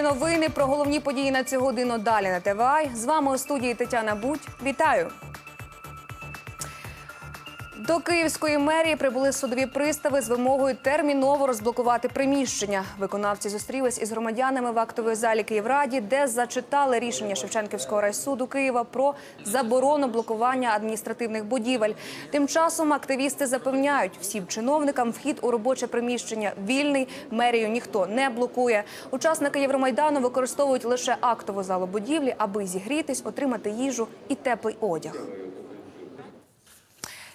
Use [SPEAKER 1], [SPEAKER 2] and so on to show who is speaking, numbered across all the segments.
[SPEAKER 1] ефірі новини про головні події на цю годину далі на ТВА. З вами у студії Тетяна Будь. Вітаю. До Київської мерії прибули судові пристави з вимогою терміново розблокувати приміщення. Виконавці зустрілись із громадянами в актовій залі Київраді, де зачитали рішення Шевченківського райсуду Києва про заборону блокування адміністративних будівель. Тим часом активісти запевняють, всім чиновникам вхід у робоче приміщення вільний. Мерію ніхто не блокує. Учасники Євромайдану використовують лише актову залу будівлі, аби зігрітись, отримати їжу і теплий одяг.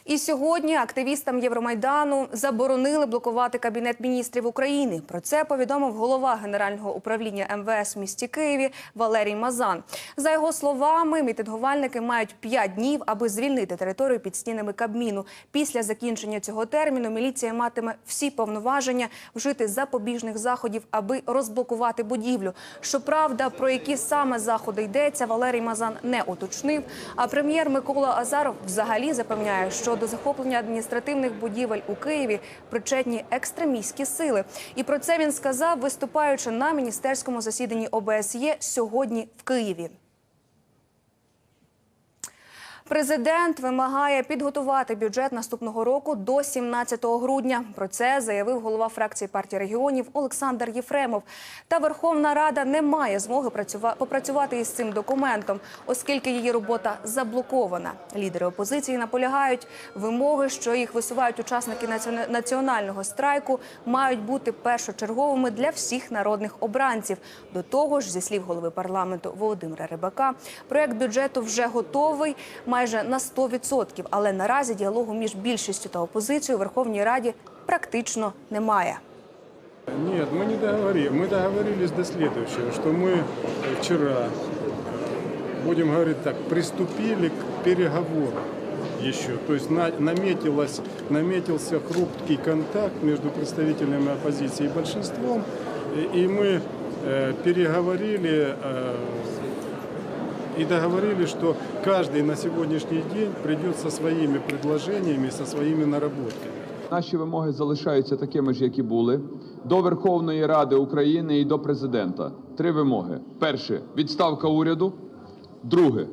[SPEAKER 1] І сьогодні активістам Євромайдану заборонили блокувати кабінет міністрів України. Про це повідомив голова генерального управління МВС в місті Києві Валерій Мазан. За його словами, мітингувальники мають п'ять днів, аби звільнити територію під стінами Кабміну. Після закінчення цього терміну міліція матиме всі повноваження вжити запобіжних заходів, аби розблокувати будівлю. Щоправда, про які саме заходи йдеться, Валерій Мазан не уточнив. А прем'єр Микола Азаров взагалі запевняє, що до захоплення адміністративних будівель у Києві причетні екстремістські сили. І про це він сказав, виступаючи на міністерському засіданні ОБСЄ сьогодні в Києві. Президент вимагає підготувати бюджет наступного року до 17 грудня. Про це заявив голова фракції партії регіонів Олександр Єфремов. Та Верховна Рада не має змоги працюва- попрацювати із цим документом, оскільки її робота заблокована. Лідери опозиції наполягають, вимоги, що їх висувають учасники націона- національного страйку, мають бути першочерговими для всіх народних обранців. До того ж, зі слів голови парламенту Володимира Рибака, проект бюджету вже готовий майже на 100%, але наразі діалогу між більшістю та опозицією у Верховній Раді практично немає.
[SPEAKER 2] Нет, мы не договорились. Мы договорились до следующего, что мы э, вчера, э, будем говорить так, приступили к переговорам еще. То есть на- наметилось, наметился хрупкий контакт между представителями оппозиции и большинством. И, и мы э, переговорили э, и договорились, что каждый на сегодняшний день придет со своими предложениями, со своими наработками.
[SPEAKER 3] Наші вимоги залишаються такими ж, які були до Верховної Ради України і до президента. Три вимоги: перше відставка уряду. Друге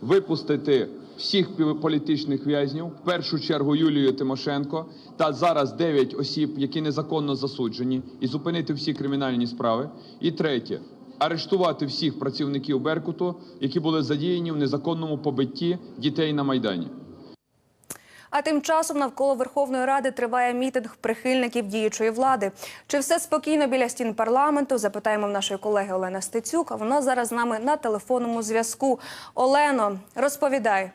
[SPEAKER 3] випустити всіх політичних в'язнів, в першу чергу Юлію Тимошенко та зараз дев'ять осіб, які незаконно засуджені, і зупинити всі кримінальні справи. І третє арештувати всіх працівників Беркуту, які були задіяні в незаконному побитті дітей на майдані.
[SPEAKER 1] А тим часом навколо Верховної Ради триває мітинг прихильників діючої влади. Чи все спокійно біля стін парламенту? Запитаємо в нашої колеги Олени Стецюк. Вона зараз з нами на телефонному зв'язку. Олено, розповідай.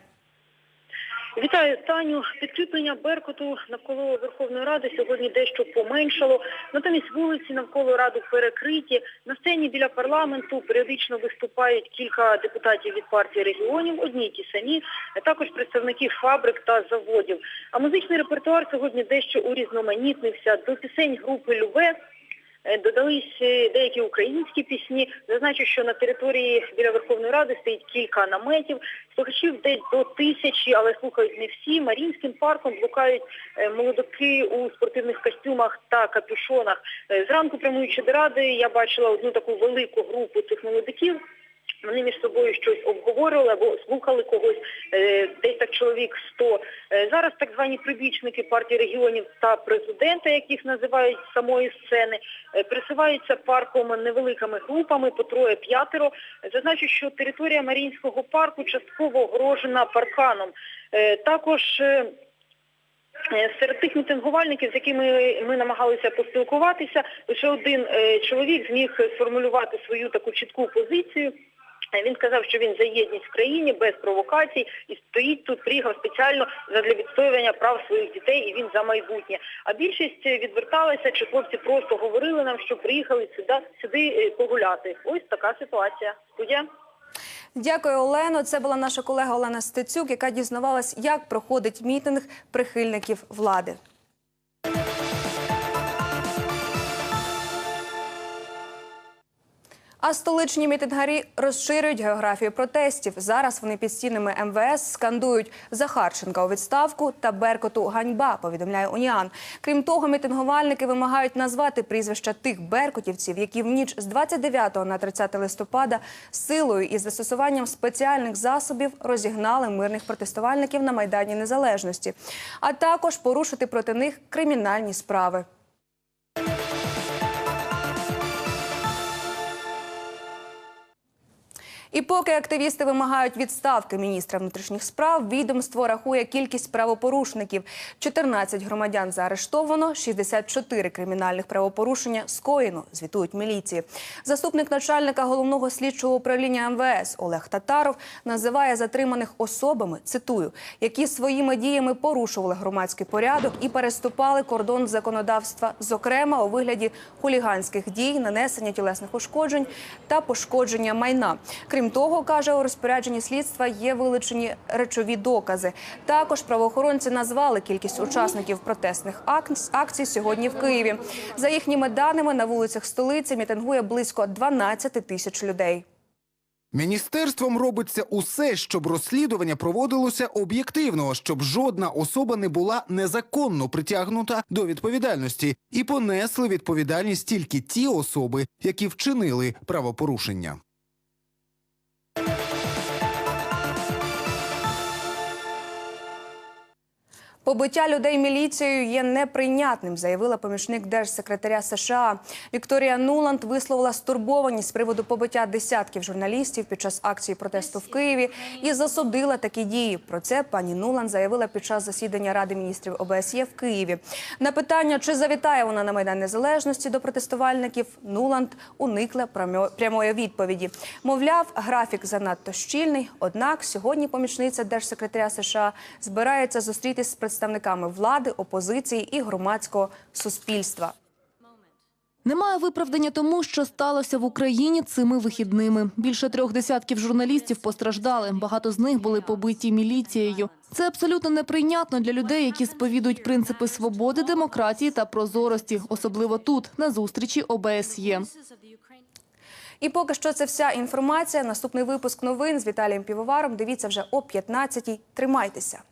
[SPEAKER 4] Вітаю Таню. Підкріплення Беркуту навколо Верховної Ради сьогодні дещо поменшало. Натомість вулиці навколо ради перекриті. На сцені біля парламенту періодично виступають кілька депутатів від партії регіонів, одні й ті самі, а також представників фабрик та заводів. А музичний репертуар сьогодні дещо урізноманітнився. До пісень групи Любе Додались е, деякі українські пісні. Зазначу, що на території біля Верховної Ради стоїть кілька наметів. Слухачів десь до тисячі, але слухають не всі. Марінським парком блукають молодики у спортивних костюмах та капюшонах. Е, Зранку прямуючи до ради, я бачила одну таку велику групу цих молодиків. Вони між собою щось обговорювали або слухали когось, е, десь так чоловік 100. Е, Зараз так звані прибічники партії регіонів та президента, яких називають самої сцени, е, присуваються парком невеликими групами, по троє-п'ятеро. Зазначу, що територія Маріїнського парку частково огорожена парканом. Також Серед тих мітингувальників, з якими ми намагалися поспілкуватися, лише один чоловік зміг сформулювати свою таку чітку позицію. Е, Він сказав, що він за єдність в країні без провокацій і стоїть тут, приїхав спеціально для відстоювання прав своїх дітей і він за майбутнє. А більшість е, відверталася, чи хлопці просто говорили нам, що приїхали сюди, сюди е, погуляти. Ось така ситуація. Студія.
[SPEAKER 1] Дякую, Олено. Це була наша колега Олена Стецюк, яка дізнавалась, як проходить мітинг прихильників влади. А столичні мітингарі розширюють географію протестів. Зараз вони під стінами МВС скандують Захарченка у відставку та Беркоту ганьба. Повідомляє Уніан. Крім того, мітингувальники вимагають назвати прізвища тих беркутівців, які в ніч з 29 на 30 листопада силою і застосуванням спеціальних засобів розігнали мирних протестувальників на майдані Незалежності, а також порушити проти них кримінальні справи. І поки активісти вимагають відставки міністра внутрішніх справ, відомство рахує кількість правопорушників. 14 громадян заарештовано, 64 кримінальних правопорушення скоєно, звітують міліції. Заступник начальника головного слідчого управління МВС Олег Татаров називає затриманих особами, цитую, які своїми діями порушували громадський порядок і переступали кордон законодавства, зокрема у вигляді хуліганських дій, нанесення тілесних ушкоджень та пошкодження майна. Крім того, каже у розпорядженні слідства є вилучені речові докази. Також правоохоронці назвали кількість учасників протестних ак- акцій сьогодні в Києві. За їхніми даними на вулицях столиці мітингує близько 12 тисяч людей.
[SPEAKER 5] Міністерством робиться усе, щоб розслідування проводилося об'єктивно, щоб жодна особа не була незаконно притягнута до відповідальності і понесли відповідальність тільки ті особи, які вчинили правопорушення.
[SPEAKER 1] Побиття людей міліцією є неприйнятним, заявила помічник держсекретаря США. Вікторія Нуланд висловила стурбованість з приводу побиття десятків журналістів під час акції протесту в Києві і засудила такі дії. Про це пані Нуланд заявила під час засідання Ради міністрів ОБСЄ в Києві. На питання, чи завітає вона на майдан незалежності до протестувальників, Нуланд уникла прямої відповіді. Мовляв, графік занадто щільний. Однак сьогодні помічниця держсекретаря США збирається зустрітись з представниками влади, опозиції і громадського суспільства.
[SPEAKER 6] Немає виправдання тому, що сталося в Україні цими вихідними. Більше трьох десятків журналістів постраждали. Багато з них були побиті міліцією. Це абсолютно неприйнятно для людей, які сповідують принципи свободи, демократії та прозорості, особливо тут, на зустрічі ОБСЄ.
[SPEAKER 1] І поки що це вся інформація. Наступний випуск новин з Віталієм Півоваром. Дивіться вже о 15-й. Тримайтеся.